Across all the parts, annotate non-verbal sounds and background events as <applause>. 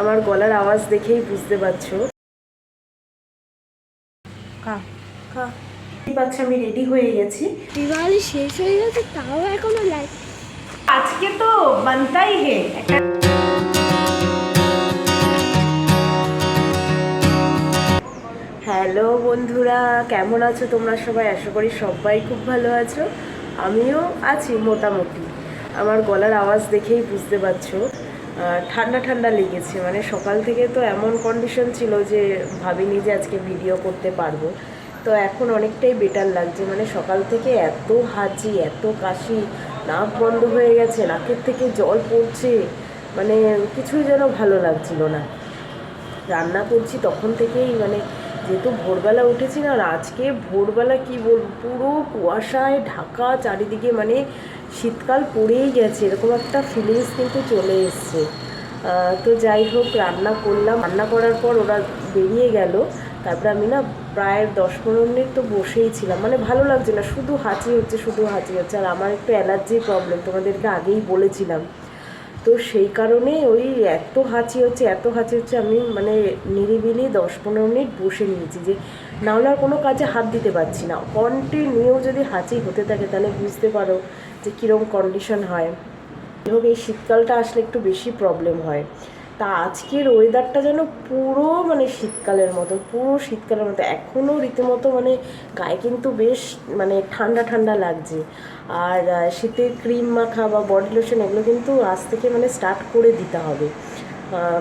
আমার গলার আওয়াজ দেখেই বুঝতে পারছ। পাচ্ছ আমি রেডি হয়ে গেছি। দিওয়ালি শেষ হয়ে গেছে তাও এখনও লাইট আজকে তো বানতাই হে। একটা হ্যালো বন্ধুরা কেমন আছো তোমরা সবাই? আশা করি সবাই খুব ভালো আছো। আমিও আছি মোটামুটি। আমার গলার আওয়াজ দেখেই বুঝতে পারছ। ঠান্ডা ঠান্ডা লেগেছে। মানে সকাল থেকে তো এমন কন্ডিশন ছিল যে ভাবিনি যে আজকে ভিডিও করতে পারব। তো এখন অনেকটাই বেটার লাগছে। মানে সকাল থেকে এত হাঁচি, এত কাশি, নাক বন্ধ হয়ে গেছে, নাকের থেকে জল পড়ছে। মানে কিছুই যেন ভালো লাগছিল না। রান্না করছি তখন থেকেই মানে যেহেতু ভোরবেলা উঠেছি না, আর আজকে ভোরবেলা কি বলব, পুরো কুয়াশায়, ঢাকা চারিদিকে মানে শীতকাল পড়েই গেছে, এরকম একটা ফিলিংস কিন্তু চলে এসছে। তো যাই হোক, রান্না করলাম। রান্না করার পর ওরা বেরিয়ে গেল। তারপরে আমি না প্রায় দশ পনেরো মিনিট তো বসেই ছিলাম। মানে ভালো লাগছে না, শুধু হাঁচি হচ্ছে, শুধু হাঁচি হচ্ছে। আর আমার একটু অ্যালার্জির প্রবলেম তোমাদেরকে আগেই বলেছিলাম। তো সেই কারণে ওই এত হাঁচি হচ্ছে, এত হাঁচি হচ্ছে, আমি মানে নিরিবিলি দশ পনেরো মিনিট বসে নিয়েছি যে নাহলে আর কোনো কাজে হাত দিতে পারছি না। কন্টিনিউ যদি হাঁচি হতে থাকে, তাহলে বুঝতে পারো যে কীরকম কন্ডিশন হয়। এবং এই শীতকালটা আসলে একটু বেশি প্রবলেম হয়। তা আজকের ওয়েদারটা যেন পুরো মানে শীতকালের মতো, পুরো শীতকালের মতো। এখনও রীতিমতো মানে গায়ে কিন্তু বেশ মানে ঠান্ডা ঠান্ডা লাগছে। আর শীতের ক্রিম মাখা বা বডি লোশন এগুলো কিন্তু আজ থেকে মানে স্টার্ট করে দিতে হবে।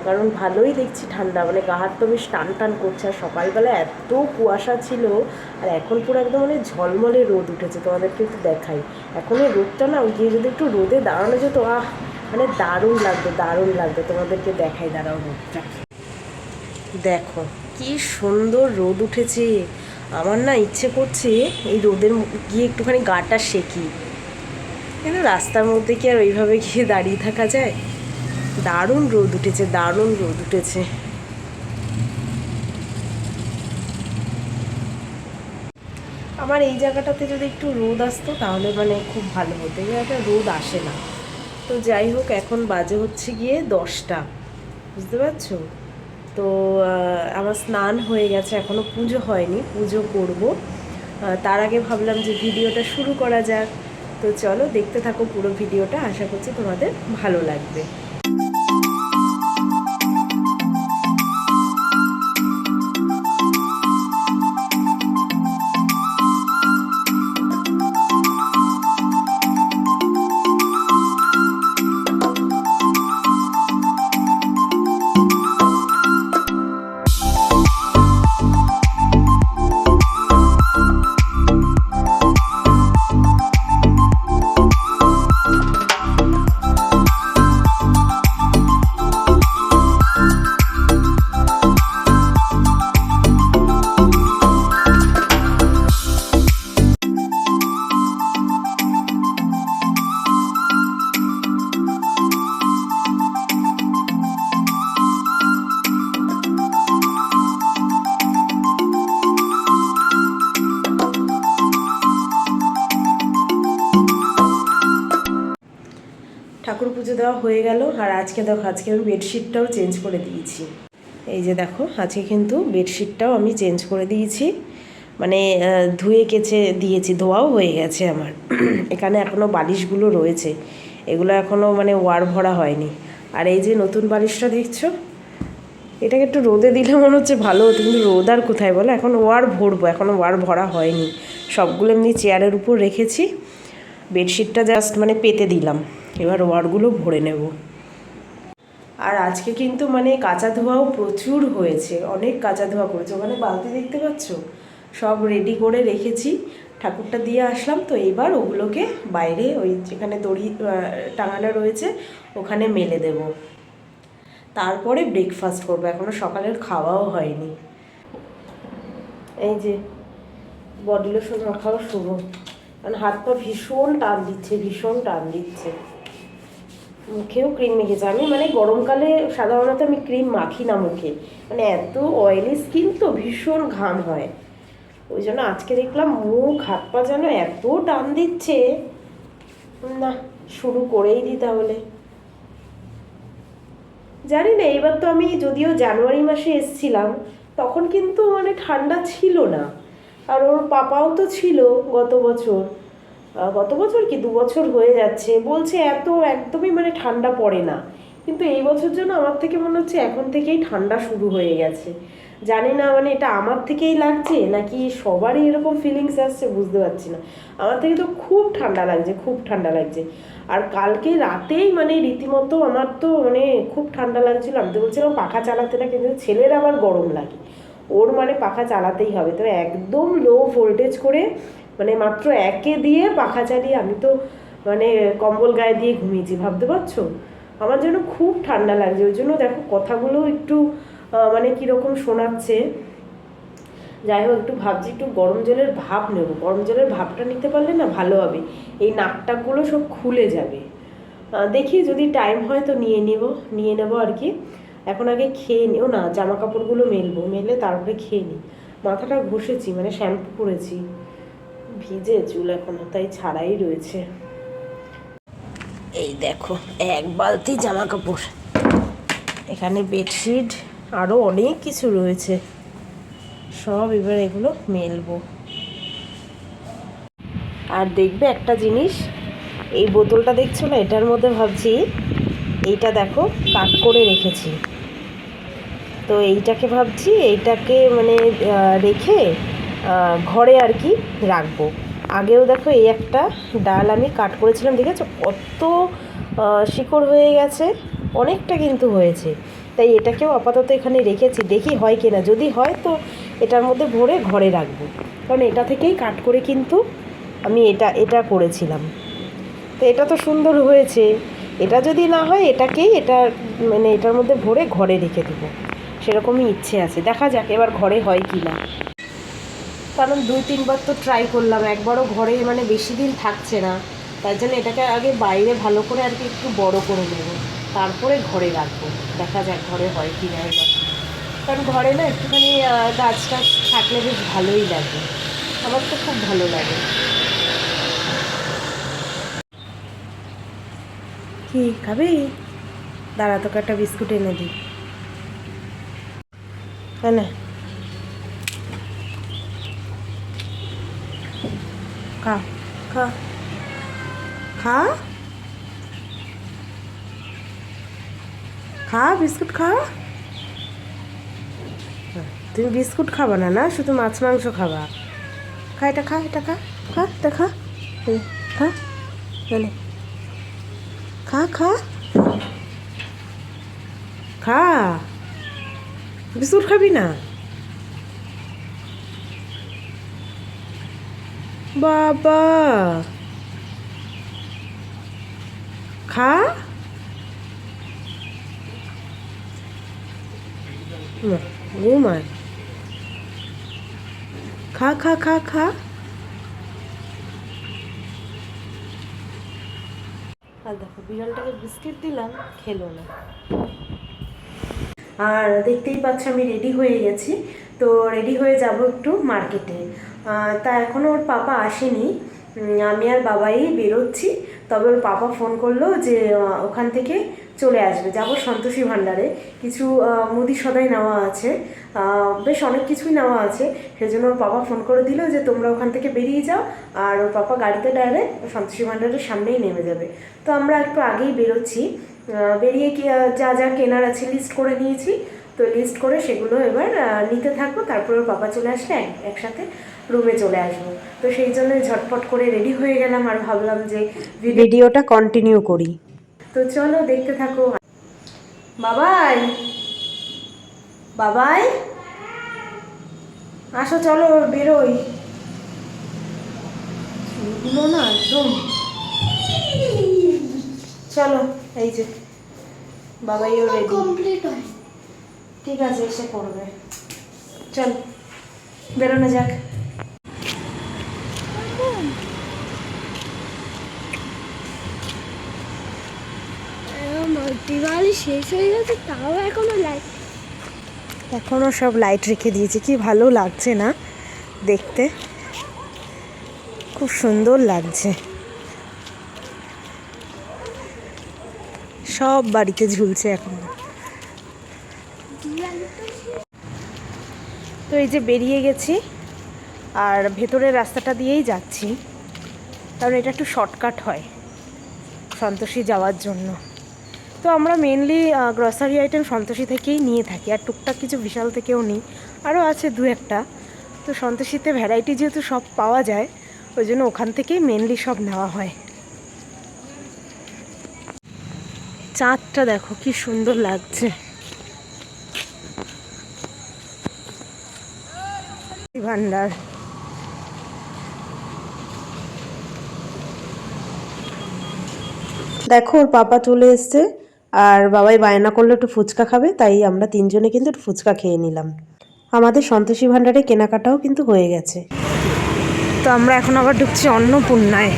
কারণ ভালোই দেখছি ঠান্ডা মানে গা হাত তো বেশ টান টান করছে। আর সকালবেলা এত কুয়াশা ছিল, আর এখন পুরো একদম মানে ঝলমলে রোদ উঠেছে। তোমাদেরকে একটু দেখাই। এখন এই রোদটা না গিয়ে যদি একটু রোদে দাঁড়ানো যেত, আহ মানে দারুণ লাগবে দারুণ লাগবে তোমাদেরকে দেখাই, দাঁড়াও রোদটা। দেখো, কি সুন্দর রোদ উঠেছে। আমার না ইচ্ছে করছে এই রোদের গিয়ে একটুখানি গাটা সেকি। কেন রাস্তার মধ্যে কি আর ওইভাবে গিয়ে দাঁড়িয়ে থাকা যায়? দারুণ রোদ উঠেছে, দারুণ রোদ উঠেছে। আমার এই জায়গাটাতে যদি একটু রোদ আসতো, তাহলে মানে খুব ভালো হতো। এই জায়গাটা রোদ আসে না। তো যাই হোক, এখন বাজে হচ্ছে গিয়ে দশটা। বুঝতে পারছ? তো আমার স্নান হয়ে গেছে এখনও পুজো হয়নি, পুজো করব। তার আগে ভাবলাম যে ভিডিওটা শুরু করা যাক। তো চলো, দেখতে থাকো পুরো ভিডিওটা। আশা করছি তোমাদের ভালো লাগবে। হয়ে গেল আর আজকে দেখো, আজকে আমি বেডশিটটাও চেঞ্জ করে দিয়েছি। এই যে দেখো, আজকে কিন্তু বেডশিটটাও আমি চেঞ্জ করে দিয়েছি। মানে ধুয়ে কেচে দিয়েছি, ধোয়াও হয়ে গেছে আমার। <clears throat> এখানে এখনও বালিশগুলো রয়েছে। এগুলো এখনও মানে ওয়ার ভরা হয়নি। আর এই যে নতুন বালিশটা দেখছ? এটাকে একটু রোদে দিলে মনে হচ্ছে ভালো হতো, কিন্তু রোদ আর কোথায় বলো? এখন ওয়ার ভরবো এখনও ওয়ার ভরা হয়নি। সবগুলো এমনি চেয়ারের উপর রেখেছি। বেডশিটটা জাস্ট মানে পেতে দিলাম। এবার ওয়ারগুলো ভরে নেব। আর আজকে কিন্তু মানে কাঁচা ধোয়াও প্রচুর হয়েছে, অনেক কাঁচা ধোয়া করেছে। ওখানে বালতি দেখতে পাচ্ছ? সব রেডি করে রেখেছি। ঠাকুরটা দিয়ে আসলাম তো এবার ওগুলোকে বাইরে ওই যেখানে দড়ি টাঙানো রয়েছে, ওখানে মেলে দেব। তারপরে ব্রেকফাস্ট করব। এখনও সকালের খাওয়াও হয়নি। এই যে বডি লোশন মাখাও শুরু। কারণ হাত পা ভীষণ টান দিচ্ছে, ভীষণ টান দিচ্ছে। মুখেও ক্রিম মেখেছে আমি মানে গরমকালে সাধারণত আমি ক্রিম মাখি না মুখে। মানে এত অয়েলি স্কিন তো ভীষণ ঘাম হয়। ওই জন্য আজকে দেখলাম মুখ, হাত পা যেন এত টান দিচ্ছে। না, শুরু করেই দিই তাহলে। জানি না, এবার তো আমি যদিও জানুয়ারি মাসে এসছিলাম, তখন কিন্তু মানে ঠান্ডা ছিল না। আর ওর পাপাও তো ছিল গত বছর। গত বছর কি দু বছর হয়ে যাচ্ছে? বলছে এত একদমই মানে ঠান্ডা পড়ে না। কিন্তু এই বছর জন্য আমার থেকে মনে হচ্ছে এখন থেকেই ঠান্ডা শুরু হয়ে গেছে। জানি না মানে এটা আমার থেকেই লাগছে নাকি সবারই এরকম ফিলিংস আসছে বুঝতে পারছি না। আমার থেকে তো খুব ঠান্ডা লাগছে, খুব ঠান্ডা লাগছে। আর কালকে রাতেই মানে রীতিমতো আমার তো মানে খুব ঠান্ডা লাগছিল। আমি তো বলছিলাম পাখা চালাতে না, কিন্তু ছেলের আবার গরম লাগে। ওর মানে পাখা চালাতেই হবে। তো একদম লো ভোল্টেজ করে মানে মাত্র একে দিয়ে পাখা চালিয়ে আমি তো মানে কম্বল গায়ে দিয়ে ঘুমিয়েছি, ভাবতে পারছ? আমার জন্য খুব ঠান্ডা লাগছে, ওই জন্য দেখো কথাগুলো একটু মানে কীরকম শোনাচ্ছে। যাই হোক, একটু ভাবছি, একটু গরম জলের ভাপ নেব। গরম জলের ভাপটা নিতে পারলে না ভালো হবে। এই নাকটাকগুলো সব খুলে যাবে। দেখি যদি টাইম হয় তো নিয়ে নিব, নিয়ে নেব আর কি। এখন আগে খেয়ে নিও না জামা কাপড়গুলো মেলবো, মেলে তারপরে খেয়ে নিই মাথাটা ঘষেছি মানে শ্যাম্পু করেছি ভিজে চুল এখনও তাই ছাড়াই রয়েছে। এই দেখো, এক বালতি জামা কাপড় এখানে বেডশিট আরও অনেক কিছু রয়েছে। সব এবার এগুলো মেলবো। আর দেখবে একটা জিনিস, এই বোতলটা দেখছ না? এটার মধ্যে ভাবছি, এইটা দেখো, কাট করে রেখেছি। তো এইটাকে ভাবছি, এইটাকে মানে রেখে ঘরে আর কি রাখব। আগেও দেখো এই একটা ডাল আমি কাট করেছিলাম, দেখেছ? কত শিকড় হয়ে গেছে, অনেকটা কিন্তু হয়েছে। তাই এটাকেও আপাতত এখানে রেখেছি, দেখি হয় কিনা। যদি হয় তো এটার মধ্যে ভরে ঘরে রাখব। কারণ এটা থেকেই কাট করে কিন্তু আমি এটা এটা করেছিলাম। তো এটা তো সুন্দর হয়েছে। এটা যদি না হয়, এটাকেই এটা মানে এটার মধ্যে ভরে ঘরে রেখে দেবো। সেরকমই ইচ্ছে আছে। দেখা যাক এবার ঘরে হয় কি না কারণ দুই, তিনবার তো ট্রাই করলাম। একবারও ঘরে মানে বেশি দিন থাকছে না। তার জন্য এটাকে আগে বাইরে ভালো করে আর কি একটু বড় করে নেব। তারপরে ঘরে রাখব। দেখা যাক ঘরে হয় কি না এবার। কারণ ঘরে না একটুখানি গাছ টাছ থাকলে বেশ ভালোই লাগে। আমার তো খুব ভালো লাগে। কি খাবি? দাঁড়া, তোকে একটা বিস্কুট এনে দিই। হ্যাঁ না খা খা খা খা বিস্কুট খা হ্যাঁ, তুমি বিস্কুট খাবা না না? শুধু মাছ মাংস খাবা। খা এটা খা এটা খা খা এটা খা। খা। এনে খা খা। খা। বিস্কুট খাবি না? বাবা। খা। ঘুমায় খা খা খা খা আর দেখো বিড়ালটাকে বিস্কিট দিলাম খেলো না। আর দেখতেই পাচ্ছ আমি রেডি হয়ে গেছি। তো রেডি হয়ে যাব একটু মার্কেটে। তা এখনও ওর পাপা আসেনি। আমি আর বাবাই বেরোচ্ছি। তবে ওর পাপা ফোন করল যে ওখান থেকে চলে আসবে। যাব সন্তোষী ভাণ্ডারে। কিছু মুদি সদাই নেওয়া আছে। বেশ অনেক কিছুই নেওয়া আছে। সেজন্য ওর পাপা ফোন করে দিল যে, তোমরা ওখান থেকে বেরিয়ে যাও। আর ওর পাপা গাড়িতে ডাইরেক্ট সন্তোষী ভাণ্ডারের সামনেই নেমে যাবে। তো আমরা একটু আগেই বেরোচ্ছি। বেরিয়ে যা যা কেনার আছে লিস্ট করে নিয়েছি। তো লিস্ট করে সেগুলো এবার নিতে থাকব। তারপর ওর বাবা চলে আসলে একসাথে রুমে চলে আসব। তো সেই জন্য ঝটপট করে রেডি হয়ে গেলাম। আর ভাবলাম যে ভিডিওটা কন্টিনিউ করি। তো চলো দেখতে থাকো। বাবাই বাবাই। আসো চলো বেরোই। চুলগুলো না একদম চলো এই যে। বাবাইও রেডি কমপ্লিট হয় ঠিক আছে এসে করবে চল বেরোনো যাক আমার দিওয়ালি শেষ হয়ে গেছে তাও এখনও লাইট এখনও সব লাইট রেখে দিয়েছি কি ভালো লাগছে না দেখতে। খুব সুন্দর লাগছে। সব বাড়িতে ঝুলছে এখন। তো তো এই যে বেরিয়ে গেছি আর ভেতরের রাস্তাটা দিয়েই যাচ্ছি। কারণ এটা একটু শর্টকাট হয় সন্তোষী যাওয়ার জন্য। তো আমরা মেনলি গ্রসারি আইটেম সন্তোষী থেকেই নিয়ে থাকি, আর টুকটাক কিছু বিশাল থেকেও নিই। আরও আছে দু একটা। তো সন্তোষীতে ভ্যারাইটি যেহেতু সব পাওয়া যায়, ওই জন্য ওখান থেকেই মেনলি সব নেওয়া হয়। চাঁদটা দেখো, কি সুন্দর লাগছে। ভান্ডার। দেখো, ওর পাপা চলে এসছে। আর বাবাই বায়না করল একটু ফুচকা খাবে, তাই আমরা তিনজনে কিন্তু একটু ফুচকা খেয়ে নিলাম। আমাদের সন্তোষী ভাণ্ডারে কেনাকাটাও কিন্তু হয়ে গেছে। তো আমরা এখন আবার ঢুকছি অন্নপূর্ণায়।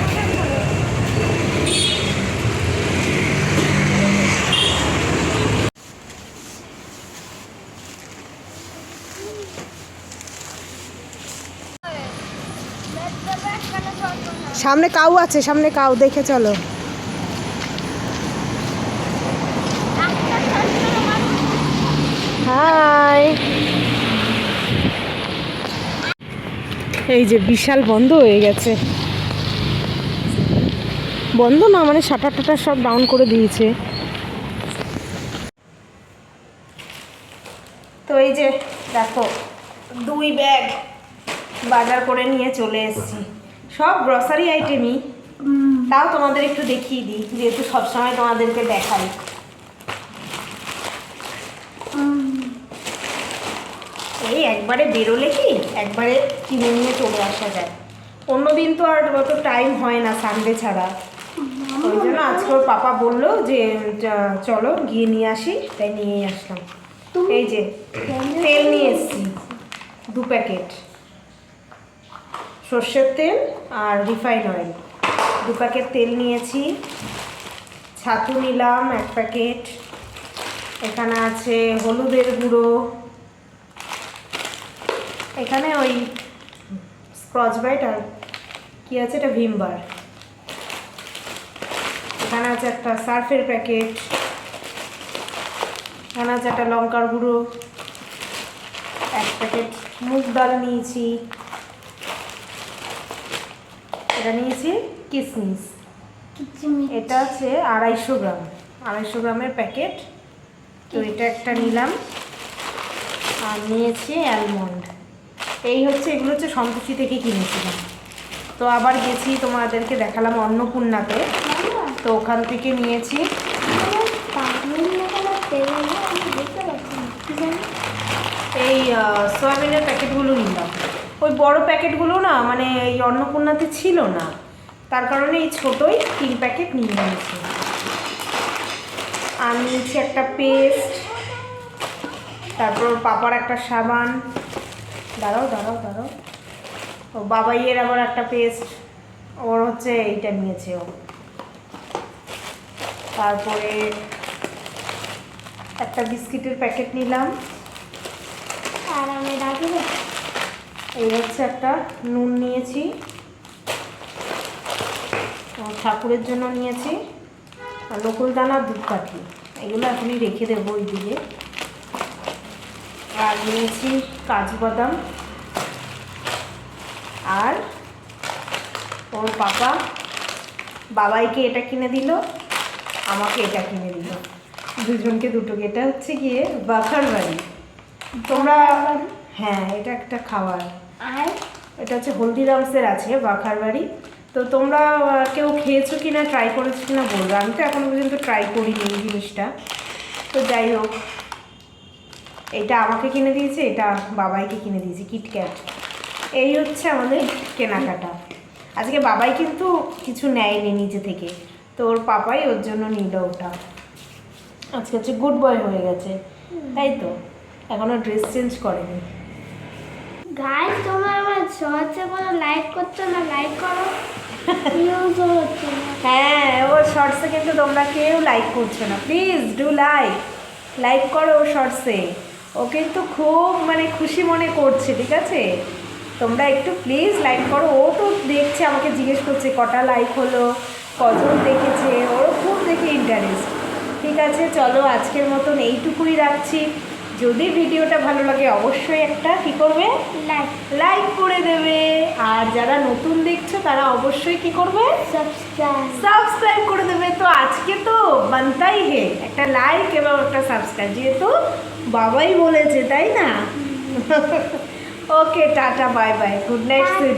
সামনে কাউ আছে, সামনে কাউ, দেখে চলো। হাই এই যে বিশাল বন্ধ হয়ে গেছে। বন্ধ না মানে শাটার টাটার সব ডাউন করে দিয়েছে। তো এই যে দেখো দুই ব্যাগ বাজার করে নিয়ে চলে এসেছি। সব গ্রসারি আইটেমই তাও তোমাদের একটু দেখিয়ে দিই যেহেতু সবসময় তোমাদেরকে দেখাই। এই একবারে বেরোলে কি? একবারে কিনে নিয়ে চলে আসা যায়। অন্যদিন তো আর অত টাইম হয় না সানডে ছাড়া। ওই জন্য আজকে ওর পাপা বলল যে চলো গিয়ে নিয়ে আসি। তাই নিয়ে আসলাম। এই যে তেল নিয়ে এসেছি। দু প্যাকেট। সর্ষের তেল আর রিফাইন অয়েল দু প্যাকেট তেল নিয়েছি। ছাতু নিলাম এক প্যাকেট। এখানে আছে হলুদের গুঁড়ো। এখানে ওই স্ক্রচ ব্রাইট আর কি আছে? এটা ভিমবার এখানে আছে একটা সার্ফের প্যাকেট এখানে আছে একটা লঙ্কার গুঁড়ো এক প্যাকেট মুগ ডাল নিয়েছি। এটা নিয়েছি কিসমিস। এটা আছে আড়াইশো গ্রাম। আড়াইশো গ্রামের প্যাকেট তো এটা একটা নিলাম। আর নিয়েছি অ্যালমন্ড এই হচ্ছে, এগুলো হচ্ছে সন্তোষী থেকে কিনেছিলাম। তো আবার গেছি, তোমাদেরকে দেখালাম অন্নপূর্ণাতে। তো ওখান থেকে নিয়েছি। এই সয়াবিনের প্যাকেটগুলো নিলাম। ওই বড় প্যাকেটগুলো না মানে এই অন্নপূর্ণাতে ছিল না। তার কারণে এই ছোটোই তিন প্যাকেট নিয়ে নিয়েছি। আর নিয়েছি একটা পেস্ট, তারপর পাপার একটা সাবান। দাঁড়াও দাঁড়াও দাঁড়াও। ও বাবাইয়ের আবার একটা পেস্ট ওর হচ্ছে এইটা নিয়েছে ও। তারপরে একটা বিস্কিটের প্যাকেট নিলাম। আর আমি রাখব এই হচ্ছে একটা নুন নিয়েছি। ঠাকুরের জন্য নিয়েছি। আর নকুল দানা ধূপকাঠি এগুলো এখনই রেখে দেবো ওই দিকে আর নিয়েছি কাজু বাদাম আর ওর পাপা বাবাইকে এটা কিনে দিল আমাকে এটা কিনে দিল। দুজনকে দুটো এটা হচ্ছে গিয়ে বাখার বাড়ি। তোমরা হ্যাঁ এটা একটা খাবার। এটা হচ্ছে হলদিরামসের আছে বাখার বাড়ি। তো তোমরা কেউ খেয়েছো কি না ট্রাই করেছ কি না বলবে। আমি তো এখনও পর্যন্ত ট্রাই করিনি এই জিনিসটা। তো যাই হোক এটা আমাকে কিনে দিয়েছে এটা বাবাইকে কিনে দিয়েছে কিটক্যাট এই হচ্ছে আমাদের কেনাকাটা। আজকে বাবাই কিন্তু কিছু নেয়নি নিজে থেকে তো ওর পাপাই ওর জন্য নিল ওটা। আজকে হচ্ছে গুড বয় হয়ে গেছে তাই তো? এখনও ড্রেস চেঞ্জ করেনি। গাইস তোমরা আমার শর্টসে কোনো লাইক করছ না লাইক করো? হ্যাঁ ওর শর্টসে কিন্তু তোমরা কেউ লাইক করছ না। প্লিজ ডু লাইক লাইক করো শর্টসে ও কিন্তু খুব মানে খুশি মনে করছে ঠিক আছে? তোমরা একটু প্লিজ লাইক করো। ও তো দেখছে আমাকে জিজ্ঞেস করছে কটা লাইক হলো? কজন দেখেছে? ওরও খুব দেখে ইন্টারেস্ট ঠিক আছে চলো আজকের মতন এইটুকুই রাখছি। যদি ভিডিওটা ভালো লাগে অবশ্যই একটা কী করবে? লাইক লাইক করে দেবে। আর যারা নতুন দেখছ তারা অবশ্যই কি করবে? সাবস্ক্রাইব সাবস্ক্রাইব করে দেবে। তো আজকে তো বানতাই হে। একটা লাইক এবং একটা সাবস্ক্রাইব যেহেতু বাবাই বলেছে তাই না? Okay tata bye bye. Good night sweet